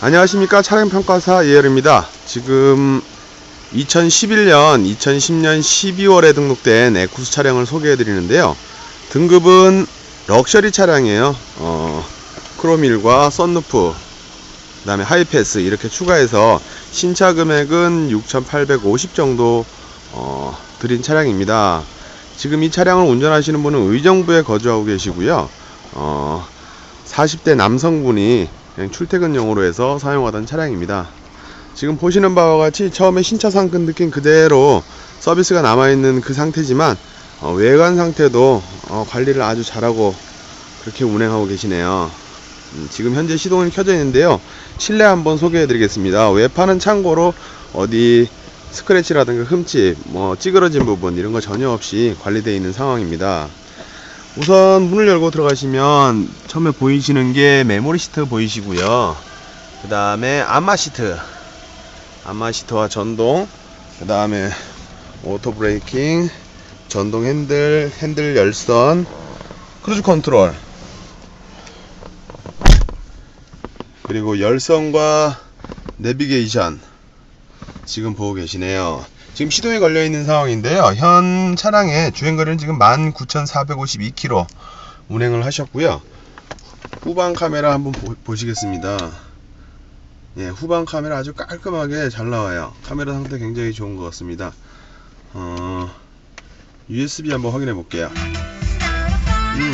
안녕하십니까 차량평가사 이혜르입니다. 지금 2011년, 2010년 12월에 등록된 에쿠스 차량을 소개해 드리는데요. 등급은 럭셔리 차량이에요. 어, 크롬일과 썬루프, 그 다음에 하이패스 이렇게 추가해서 신차 금액은 6,850 정도 어, 드린 차량입니다. 지금 이 차량을 운전하시는 분은 의정부에 거주하고 계시고요. 어, 40대 남성분이 그냥 출퇴근용으로 해서 사용하던 차량입니다. 지금 보시는 바와 같이 처음에 신차 상급 느낌 그대로 서비스가 남아있는 그 상태지만 어, 외관 상태도 어, 관리를 아주 잘하고 그렇게 운행하고 계시네요. 음, 지금 현재 시동이 켜져 있는데요. 실내 한번 소개해 드리겠습니다. 외판은 참고로 어디 스크래치라든가 흠집, 뭐 찌그러진 부분 이런 거 전혀 없이 관리되어 있는 상황입니다. 우선 문을 열고 들어가시면 처음에 보이시는 게 메모리 시트 보이시고요. 그 다음에 안마 시트, 안마 시트와 전동, 그 다음에 오토 브레이킹, 전동 핸들, 핸들 열선, 크루즈 컨트롤, 그리고 열선과 내비게이션 지금 보고 계시네요. 지금 시동이 걸려 있는 상황인데요. 현 차량의 주행 거리는 지금 19,452km 운행을 하셨고요. 후방 카메라 한번 보, 시겠습니다 예, 후방 카메라 아주 깔끔하게 잘 나와요. 카메라 상태 굉장히 좋은 것 같습니다. 어, USB 한번 확인해 볼게요. 음,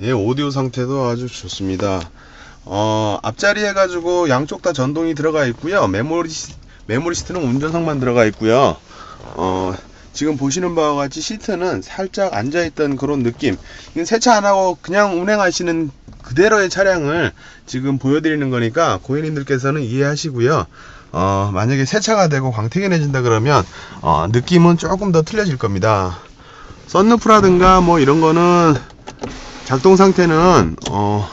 예, 오디오 상태도 아주 좋습니다. 어, 앞자리 해가지고 양쪽 다 전동이 들어가 있고요. 메모리, 시- 메모리 시트는 운전석만 들어가 있고요. 어, 지금 보시는 바와 같이 시트는 살짝 앉아있던 그런 느낌. 이건 세차 안 하고 그냥 운행하시는 그대로의 차량을 지금 보여드리는 거니까 고객님들께서는 이해하시고요. 어, 만약에 세차가 되고 광택연해진다 그러면 어, 느낌은 조금 더 틀려질 겁니다. 썬루프라든가 뭐 이런 거는 작동 상태는 어,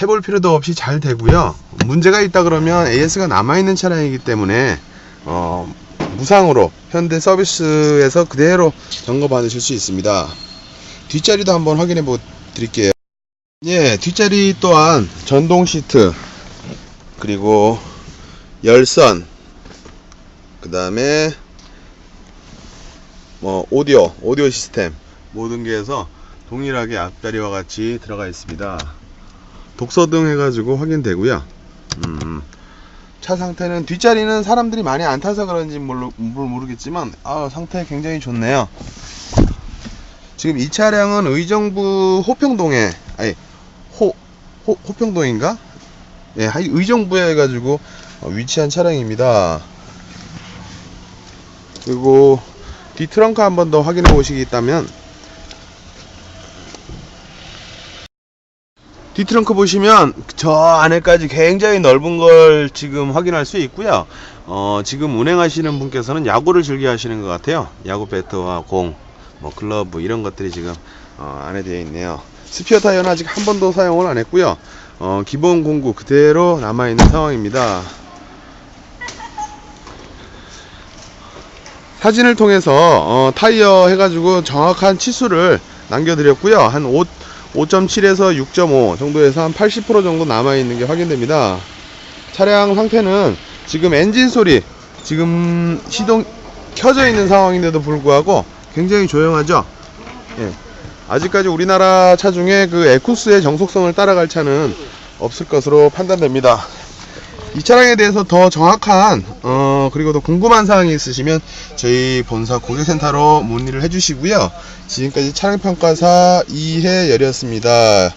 해볼 필요도 없이 잘 되고요. 문제가 있다 그러면 AS가 남아있는 차량이기 때문에 어, 무상으로 현대 서비스에서 그대로 점검 받으실 수 있습니다. 뒷자리도 한번 확인해 보 드릴게요. 예, 뒷자리 또한 전동 시트 그리고 열선 그 다음에 뭐 오디오 오디오 시스템 모든 게 해서 동일하게 앞자리와 같이 들어가 있습니다. 독서 등 해가지고 확인되고요. 음, 차 상태는 뒷자리는 사람들이 많이 안 타서 그런지 모르, 모르겠지만 아, 상태 굉장히 좋네요. 지금 이 차량은 의정부 호평동에 아니 호, 호 호평동인가? 예, 의정부에 해가지고 어, 위치한 차량입니다. 그리고 뒤 트렁크 한 번 더 확인해 보시겠다면 뒤트렁크 보시면 저 안에까지 굉장히 넓은 걸 지금 확인할 수 있고요. 어, 지금 운행하시는 분께서는 야구를 즐겨 하시는 것 같아요. 야구 배트와 공, 뭐 글러브 이런 것들이 지금 어, 안에 되어 있네요. 스피어 타이어는 아직 한 번도 사용을 안 했고요. 어, 기본 공구 그대로 남아 있는 상황입니다. 사진을 통해서 어, 타이어 해가지고 정확한 치수를 남겨드렸고요. 한 5, 5.7에서 6.5 정도에서 한 80% 정도 남아있는 게 확인됩니다. 차량 상태는 지금 엔진 소리, 지금 시동 켜져 있는 상황인데도 불구하고 굉장히 조용하죠? 예. 아직까지 우리나라 차 중에 그 에쿠스의 정속성을 따라갈 차는 없을 것으로 판단됩니다. 이 차량에 대해서 더 정확한 어 그리고 더 궁금한 사항이 있으시면 저희 본사 고객센터로 문의를 해주시고요. 지금까지 차량평가사 이해열이었습니다.